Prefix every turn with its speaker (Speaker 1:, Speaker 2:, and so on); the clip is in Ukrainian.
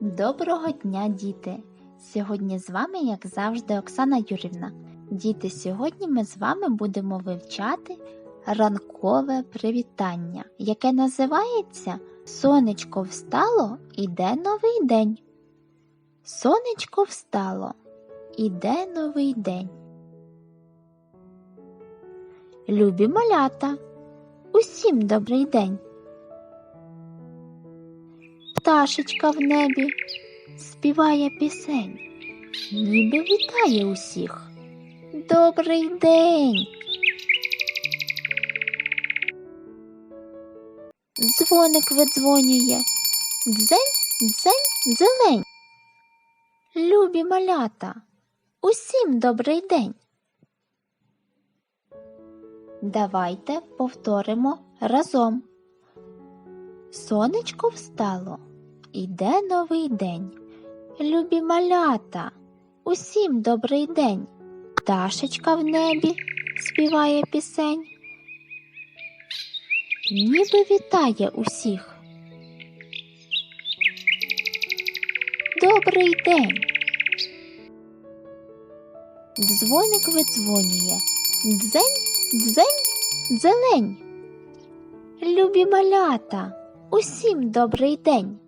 Speaker 1: Доброго дня, діти! Сьогодні з вами, як завжди, Оксана Юрівна. Діти, сьогодні ми з вами будемо вивчати ранкове привітання, яке називається Сонечко встало, іде новий день. Сонечко встало, іде новий день. Любі малята, усім добрий день. Пташечка в небі співає пісень, ніби вітає усіх. Добрий день. Дзвоник видзвонює. Дзень, дзень, дзелень. Любі малята, усім добрий день. Давайте повторимо разом. Сонечко встало, іде новий день. Любі малята, усім добрий день. Пташечка в небі співає пісень. Ніби вітає усіх. Добрий день. Дзвоник видзвонює. Дзень, дзень, дзелень. Любі малята, усім добрий день.